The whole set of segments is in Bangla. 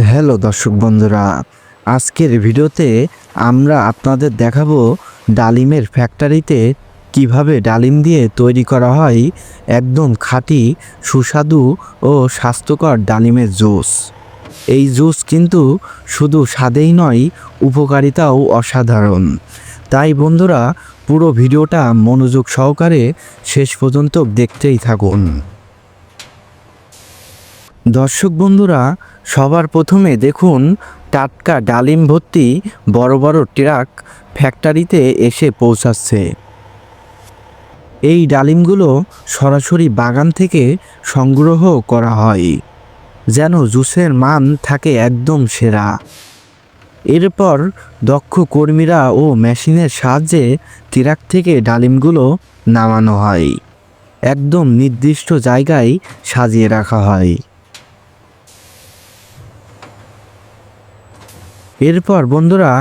হ্যালো দর্শক বন্ধুরা, আজকের ভিডিওতে আমরা আপনাদের দেখাবো ডালিমের ফ্যাক্টরিতে কীভাবে ডালিম দিয়ে তৈরি করা হয় একদম খাঁটি, সুস্বাদু ও স্বাস্থ্যকর ডালিমের জুস। এই জুস কিন্তু শুধু স্বাদেই নয়, উপকারিতাও অসাধারণ। তাই বন্ধুরা, পুরো ভিডিওটা মনোযোগ সহকারে শেষ পর্যন্ত দেখতেই থাকুন। দর্শক বন্ধুরা, সবার প্রথমে দেখুন, টাটকা ডালিম ভর্তি বড় বড় ট্রাক ফ্যাক্টরিতে এসে পৌঁছাচ্ছে। এই ডালিমগুলো সরাসরি বাগান থেকে সংগ্রহ করা হয়, যেন জুসের মান থাকে একদম সেরা। এরপর দক্ষ কর্মীরা ও মেশিনের সাহায্যে ট্রাক থেকে ডালিমগুলো নামানো হয়, একদম নির্দিষ্ট জায়গায় সাজিয়ে রাখা হয়। এরপর বন্ধুরা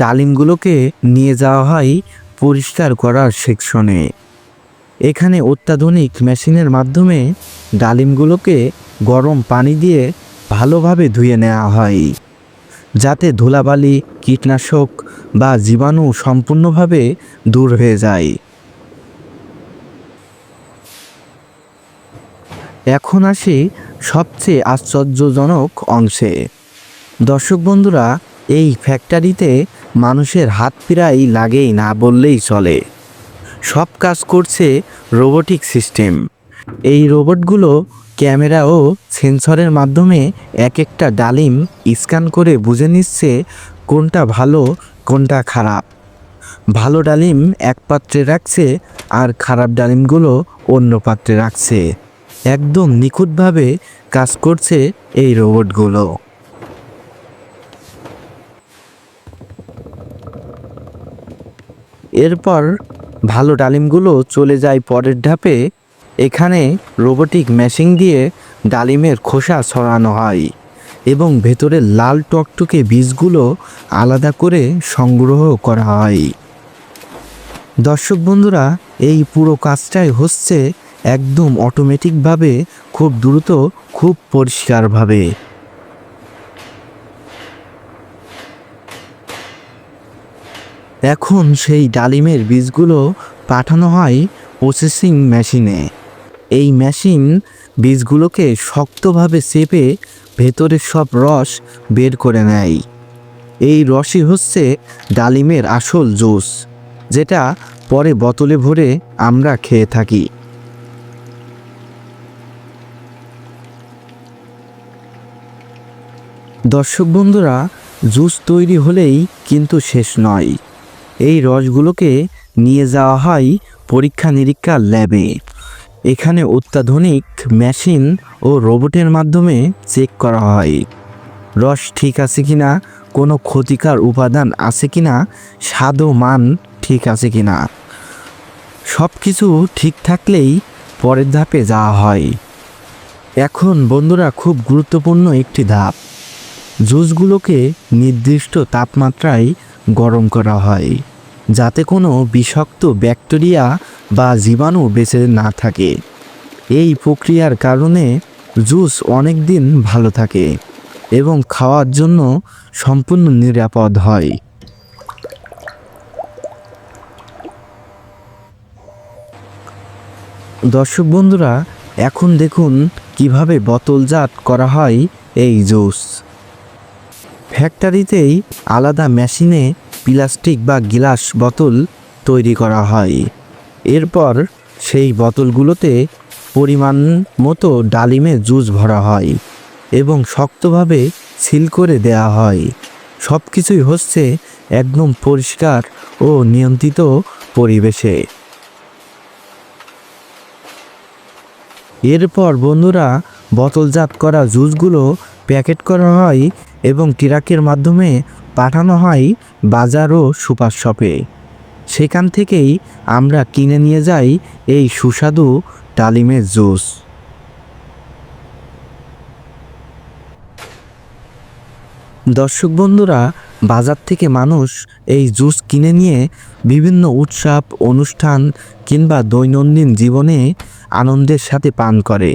ডালিমগুলোকে নিয়ে যাওয়া হয় পরিষ্কার করার সেকশনে। এখানে অত্যাধুনিক মেশিনের মাধ্যমে ডালিমগুলোকে গরম পানি দিয়ে ভালোভাবে ধুয়ে নেওয়া হয়, যাতে ধুলাবালি, কীটনাশক বা জীবাণু সম্পূর্ণভাবে দূর হয়ে যায়। এখন আসি সবচেয়ে আশ্চর্যজনক অংশে। দর্শক বন্ধুরা এই ফ্যাক্টরিতে মানুষের হাত প্রায় লাগেই না বললেই চলে। সব কাজ করছে রোবোটিক সিস্টেম এই রোবটগুলো ক্যামেরা ও সেন্সরের মাধ্যমে এক একটা ডালিম স্ক্যান করে বুঝে নিচ্ছে কোনটা ভালো, কোনটা খারাপ। ভালো ডালিম এক পাত্রে রাখছে আর খারাপ ডালিমগুলো অন্য পাত্রে রাখছে। একদম নিখুঁতভাবে কাজ করছে এই রোবটগুলো এরপর ভালো ডালিমগুলো চলে যায় পরের ধাপে। এখানে রোবোটিক মেশিন দিয়ে ডালিমের খোসা ছড়ানো হয় এবং ভেতরের লাল টকটকে বীজগুলো আলাদা করে সংগ্রহ করা হয়। দর্শক বন্ধুরা, এই পুরো কাজটাই হচ্ছে একদম অটোমেটিকভাবে খুব দ্রুত, খুব পরিষ্কারভাবে। এখন সেই ডালিমের বীজগুলো পাঠানো হয় প্রসেসিং মেশিনে এই মেশিন বীজগুলোকে শক্তভাবে চেপে ভেতরের সব রস বের করে নেয়। এই রসই হচ্ছে ডালিমের আসল জুস, যেটা পরে বোতলে ভরে আমরা খেয়ে থাকি। দর্শক বন্ধুরা, জুস তৈরি হলেই কিন্তু শেষ নয়। এই রসগুলোকে নিয়ে যাওয়া হয় পরীক্ষা নিরীক্ষা ল্যাবে। এখানে অত্যাধুনিক মেশিন ও রোবটের মাধ্যমে চেক করা হয়। রস ঠিক আছে কিনা, কোনো ক্ষতিকর উপাদান আছে কিনা, স্বাদ ও মান ঠিক আছে কিনা সব কিছু ঠিক থাকলেই পরের ধাপে যাওয়া হয়। এখন বন্ধুরা, খুব গুরুত্বপূর্ণ একটি ধাপ। জুসগুলোকে নির্দিষ্ট তাপমাত্রায় গরম করা হয়, যাতে কোনো বিষাক্ত ব্যাকটেরিয়া বা জীবাণু বেঁচে না থাকে। এই প্রক্রিয়ার কারণে জুস অনেক দিন ভালো থাকে এবং খাওয়ার জন্য সম্পূর্ণ নিরাপদ হয়। দর্শক বন্ধুরা, এখন দেখুন কীভাবে বোতলজাত করা হয় এই জুস। ফ্যাক্টরিতেই আলাদা মেশিনে প্লাস্টিক বা গ্লাস বোতল তৈরি করা হয়। এরপর সেই বোতলগুলোতে পরিমাণ মতো ডালিমে জুস ভরা হয় এবং শক্তভাবে সিল করে দেয়া হয়। সব কিছুই হচ্ছে একদম পরিষ্কার ও নিয়ন্ত্রিত পরিবেশে। এরপর বন্ধুরা, বোতলজাত করা জুসগুলো প্যাকেট করা হয় এবং ট্রাকের মাধ্যমে পাঠানো হয় বাজার ও সুপার শপে। সেখান থেকেই আমরা কিনে নিয়ে যাই এই সুস্বাদু ডালিমের জুস। দর্শক বন্ধুরা, বাজার থেকে মানুষ এই জুস কিনে নিয়ে বিভিন্ন উৎসব, অনুষ্ঠান কিংবা দৈনন্দিন জীবনে আনন্দের সাথে পান করে।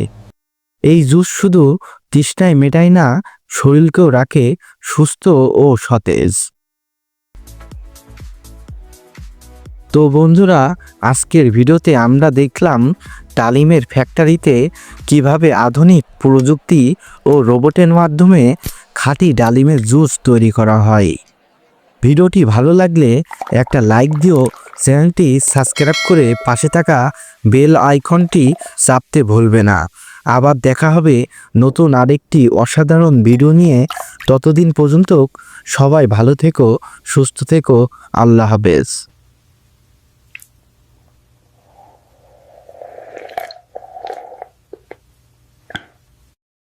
এই জুস শুধু তৃষ্ণায় মেটায় না শরীরকেও রাখে সুস্থ ও সতেজ। তো বন্ধুরা, আজকের ভিডিওতে আমরা দেখলাম তালিমের ফ্যাক্টরিতে কীভাবে আধুনিক প্রযুক্তি ও রোবটের মাধ্যমে খাঁটি ডালিমের জুস তৈরি করা হয়। ভিডিওটি ভালো লাগলে একটা লাইক দিও, চ্যানেলটি সাবস্ক্রাইব করে পাশে থাকা বেল আইকনটি চাপতে ভুলবে না। আবার দেখা হবে নতুন আরেকটি অসাধারণ ভিডিও নিয়ে। ততদিন পর্যন্ত সবাই ভালো থেকো, সুস্থ থেকো, আল্লাহ হাফেজ।